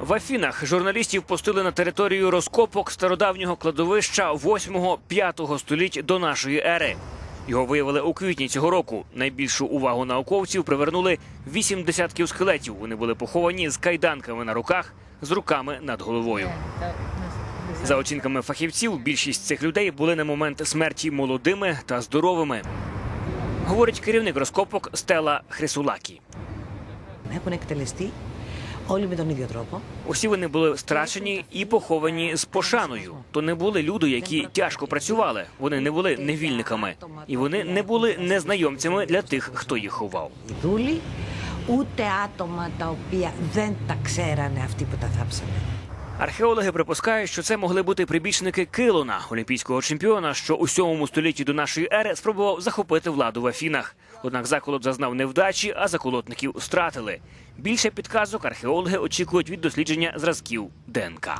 В Афінах журналістів пустили на територію розкопок стародавнього кладовища 8-5 століть до нашої ери. Його виявили у квітні цього року. Найбільшу увагу науковців привернули вісім десятків скелетів. Вони були поховані з кайданками на руках, з руками над головою. За оцінками фахівців, більшість цих людей були на момент смерті молодими та здоровими. Говорить керівник розкопок Стела Хрисулакі. Έχουν εκτελεστεί όλοι με τον ίδιο τρόπο. Усі вони були страчені і поховані з пошаною. То не були люди, які тяжко працювали. Вони не були невільниками, і вони не були незнайомцями для тих, хто їх ховав. Οι δούλοι, ούτε άτομα τα οποία δεν τα ξέρανε αυτοί που τα θάψανε. Археологи припускають, що це могли бути прибічники Килона, олімпійського чемпіона, що у 7 столітті до нашої ери спробував захопити владу в Афінах. Однак заколот зазнав невдачі, а заколотників стратили. Більше підказок археологи очікують від дослідження зразків ДНК.